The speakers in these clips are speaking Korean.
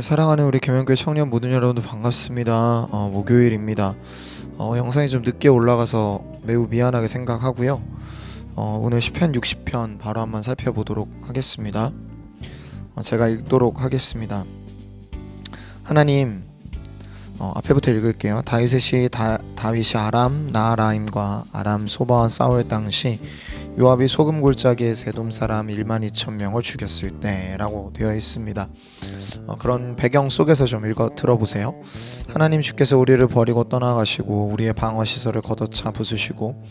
네, 사랑하는 우리 개명교회 청년 모든 여러분들 반갑습니다. 어, 목요일입니다. 어, 영상이 좀 늦게 올라가서 매우 미안하게 생각하고요. 어, 오늘 시편 60편 바로 한번 살펴보도록 하겠습니다. 어, 제가 읽도록 하겠습니다. 하나님, 어, 앞에부터 읽을게요. 다윗이 다, 다윗이 아람 나라임과 아람 소바와 싸울 당시 요압이 소금 골짜기에 세돔 사람 1만 2천 명을 죽였을 때라고 되어 있습니다. 어, 그런 배경 속에서 좀 읽어 들어보세요. 하나님 주께서 우리를 버리고 떠나가시고 우리의 방어 시설을 걷어차 부수시고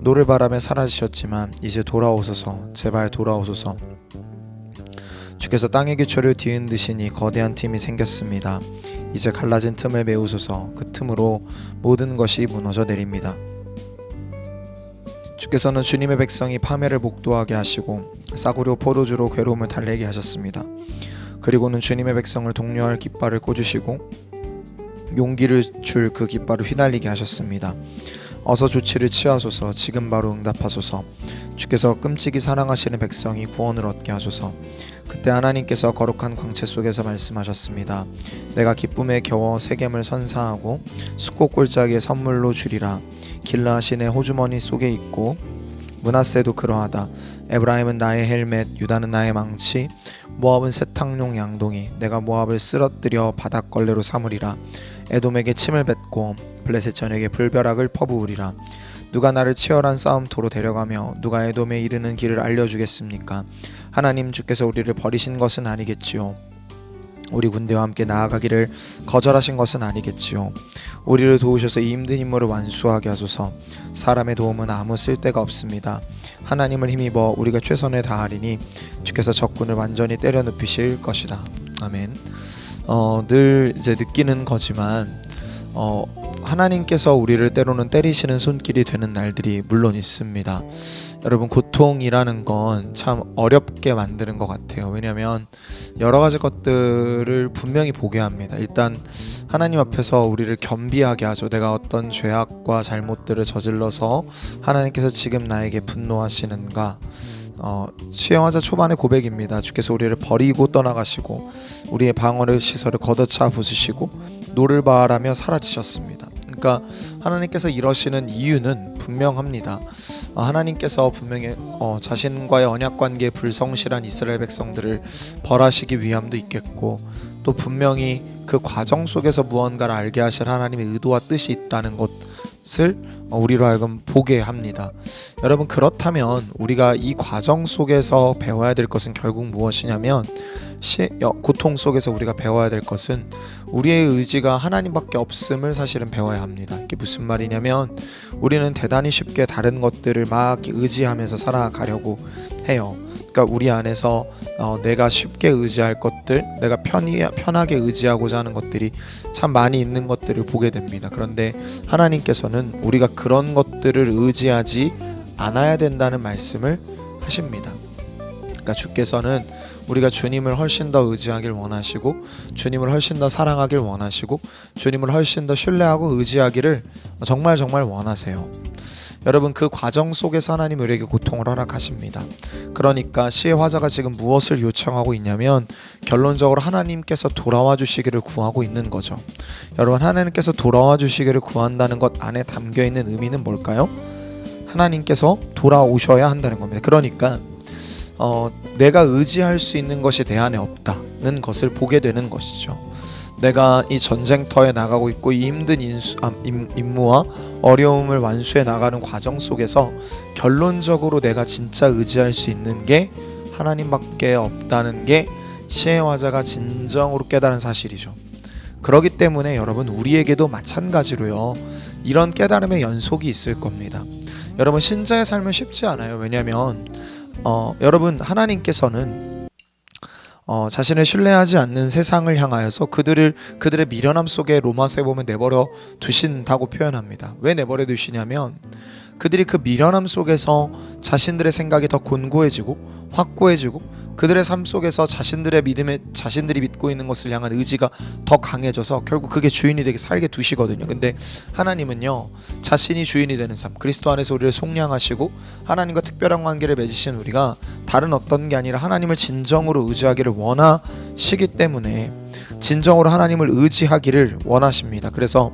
노를 바람에 사라지셨지만 이제 돌아오소서 제발 돌아오소서 주께서 땅의 기초를 뒤흔드시니 거대한 틈이 생겼습니다. 이제 갈라진 틈을 메우소서 그 틈으로 모든 것이 무너져 내립니다. 주께서는 주님의 백성이 파멸을 목도하게 하시고 싸구려 포도주로 괴로움을 달래게 하셨습니다. 그리고는 주님의 백성을 독려할 깃발을 꽂으시고 용기를 줄 그 깃발을 휘날리게 하셨습니다. 어서 조치를 취하소서 지금 바로 응답하소서 주께서 끔찍이 사랑하시는 백성이 구원을 얻게 하소서 그때 하나님께서 거룩한 광채 속에서 말씀하셨습니다. 내가 기쁨에 겨워 세겜을 선사하고 숫꽃 골짜기에 선물로 주리라 길라하신의 호주머니 속에 있고 문하세도 그러하다. 에브라임은 나의 헬멧 유다는 나의 망치 모압은 세탁용 양동이 내가 모압을 쓰러뜨려 바닥걸레로 삼으리라. 에돔에게 침을 뱉고 블레셋 전에게 불벼락을 퍼부으리라. 누가 나를 치열한 싸움터로 데려가며 누가 에돔에 이르는 길을 알려주겠습니까? 하나님 주께서 우리를 버리신 것은 아니겠지요 우리 군대와 함께 나아가기를 거절하신 것은 아니겠지요. 우리를 도우셔서 이 힘든 임무를 완수하게 하소서. 사람의 도움은 아무 쓸데가 없습니다. 하나님을 힘입어 우리가 최선을 다하리니 주께서 적군을 완전히 때려 눕히실 것이다. 아멘. 어, 늘 이제 느끼는 거지만 어, 하나님께서 우리를 때로는 때리시는 손길이 되는 날들이 물론 있습니다. 여러분 고통이라는 건 참 어렵게 만드는 것 같아요. 왜냐하면 여러 가지 것들을 분명히 보게 합니다. 일단 하나님 앞에서 우리를 겸비하게 하죠. 내가 어떤 죄악과 잘못들을 저질러서 하나님께서 지금 나에게 분노하시는가? 어, 수영하자 초반의 고백입니다. 주께서 우리를 버리고 떠나가시고 우리의 방어를 시설을 걷어차 부수시고 노를 바라며 사라지셨습니다. 그러니까 하나님께서 이러시는 이유는 분명합니다. 어, 하나님께서 분명히 어, 자신과의 언약 관계에 불성실한 이스라엘 백성들을 벌하시기 위함도 있겠고 또 분명히 그 과정 속에서 무언가를 알게 하실 하나님의 의도와 뜻이 있다는 것 을 어, 우리로 하여금 보게 합니다. 여러분 그렇다면 우리가 이 과정 속에서 배워야 될 것은 결국 무엇이냐면 시, 여, 고통 속에서 우리가 배워야 될 것은 우리의 의지가 하나님밖에 없음을 사실은 배워야 합니다. 이게 무슨 말이냐면 우리는 대단히 쉽게 다른 것들을 막 의지하면서 살아가려고 해요. 그러니까 우리 안에서 어, 내가 쉽게 의지할 것들, 내가 편히 편하게 의지하고자 하는 것들이 참 많이 있는 것들을 보게 됩니다. 그런데 하나님께서는 우리가 그런 것들을 의지하지 않아야 된다는 말씀을 하십니다. 그러니까 주께서는 우리가 주님을 훨씬 더 의지하길 원하시고 주님을 훨씬 더 사랑하길 원하시고 주님을 훨씬 더 신뢰하고 의지하기를 정말 정말 원하세요. 여러분 그 과정 속에서 하나님 우리에게 고통을 허락하십니다. 그러니까 시의 화자가 지금 무엇을 요청하고 있냐면 결론적으로 하나님께서 돌아와 주시기를 구하고 있는 거죠. 여러분 하나님께서 돌아와 주시기를 구한다는 것 안에 담겨 있는 의미는 뭘까요? 하나님께서 돌아오셔야 한다는 겁니다. 그러니까 어, 내가 의지할 수 있는 것이 내 안에 없다는 것을 보게 되는 것이죠. 내가 이 전쟁터에 나가고 있고 이 힘든 인수, 아, 임, 임무와 어려움을 완수해 나가는 과정 속에서 결론적으로 내가 진짜 의지할 수 있는 게 하나님밖에 없다는 게 시의 화자가 진정으로 깨달은 사실이죠. 그러기 때문에 여러분 우리에게도 마찬가지로요. 이런 깨달음의 연속이 있을 겁니다. 여러분 신자의 삶은 쉽지 않아요. 왜냐하면 어, 여러분 하나님께서는 어, 자신을 신뢰하지 않는 세상을 향하여서 그들을 그들의 미련함 속에 로마서에 보면 내버려 두신다고 표현합니다. 왜 내버려 두시냐면 그들이 그 미련함 속에서 자신들의 생각이 더 곤고해지고 확고해지고 그들의 삶 속에서 자신들의 믿음에 자신들이 믿고 있는 것을 향한 의지가 더 강해져서 결국 그게 주인이 되게 살게 두시거든요. 근데 하나님은요 자신이 주인이 되는 삶, 그리스도 안에서 우리를 속량하시고 하나님과 특별한 관계를 맺으신 우리가 다른 어떤 게 아니라 하나님을 진정으로 의지하기를 원하시기 때문에 진정으로 하나님을 의지하기를 원하십니다. 그래서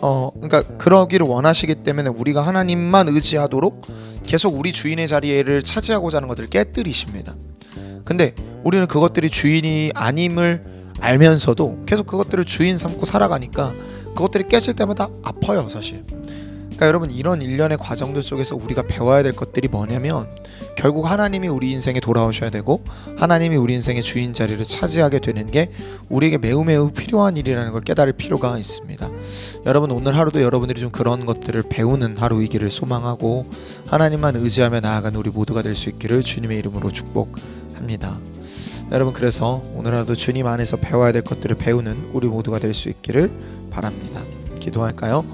어 그러니까 그러기를 원하시기 때문에 우리가 하나님만 의지하도록 계속 우리 주인의 자리를 차지하고자 하는 것들을 깨뜨리십니다. 근데 우리는 그것들이 주인이 아님을 알면서도 계속 그것들을 주인 삼고 살아가니까 그것들이 깨질 때마다 아파요, 사실. 그러니까 여러분 이런 일련의 과정들 속에서 우리가 배워야 될 것들이 뭐냐면 결국 하나님이 우리 인생에 돌아오셔야 되고 하나님이 우리 인생의 주인 자리를 차지하게 되는 게 우리에게 매우 매우 필요한 일이라는 걸 깨달을 필요가 있습니다. 여러분 오늘 하루도 여러분들이 좀 그런 것들을 배우는 하루이기를 소망하고 하나님만 의지하며 나아가는 우리 모두가 될 수 있기를 주님의 이름으로 축복합니다. 여러분 그래서 오늘 하루도 주님 안에서 배워야 될 것들을 배우는 우리 모두가 될 수 있기를 바랍니다. 기도할까요?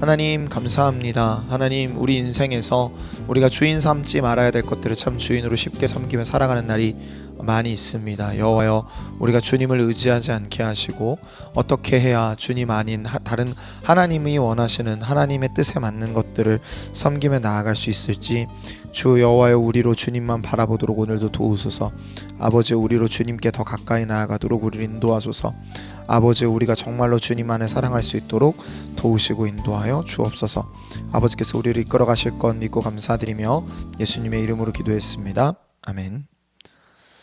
하나님 감사합니다. 하나님 우리 인생에서 우리가 주인 삼지 말아야 될 것들을 참 주인으로 쉽게 섬기며 살아가는 날이 많이 있습니다. 여호와여 우리가 주님을 의지하지 않게 하시고 어떻게 해야 주님 아닌 하- 다른 하나님이 원하시는 하나님의 뜻에 맞는 것들을 섬기며 나아갈 수 있을지 주 여호와여 우리로 주님만 바라보도록 오늘도 도우소서. 아버지 우리로 주님께 더 가까이 나아가도록 우리를 인도하소서. 아버지 우리가 정말로 주님 안에 사랑할 수 있도록 도우시고 인도하여 주옵소서. 아버지께서 우리를 이끌어 가실 것 믿고 감사드리며 예수님의 이름으로 기도했습니다. 아멘.